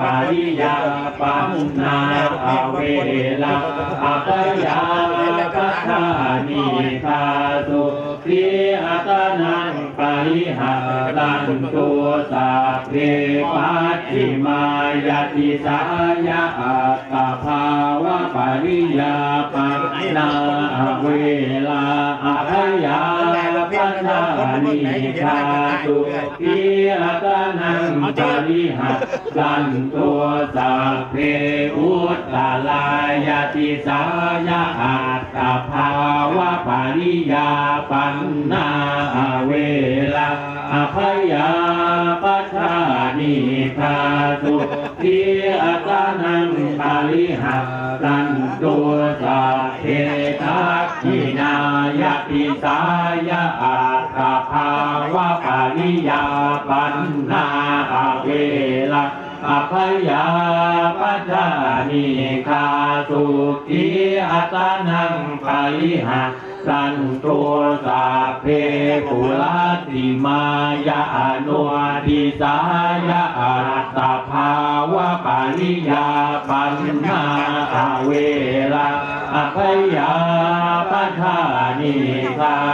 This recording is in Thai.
ปาริยาปันนาเวลาอัปยาปัฏานิคาสุขีอัตนังปาริหาตันตุสัพเพปัจิมายติสายาอัตภาวะปาริยาปันนาเวลาอัปยา ปัฏฐานิคาสุขีอัตนังปาริหาตันตุสัพเพอุตตลายติสายาอัตตภาวะปาริยาปันนาเวลาอภัยาปัฏฐานิคาสุขีอัตนังปาริหาตันตุสัพเพ ติสายาอัตตภาวะปาริยาปันนาเวลาอภยาปัจจานิคาสุขีอัตนังปริหาสันตัวสัพเพปุลาติมายาอนุทิสายาอัตตภาวะปาริยาปัญนาเวลา อภัยยาปัญหานิคา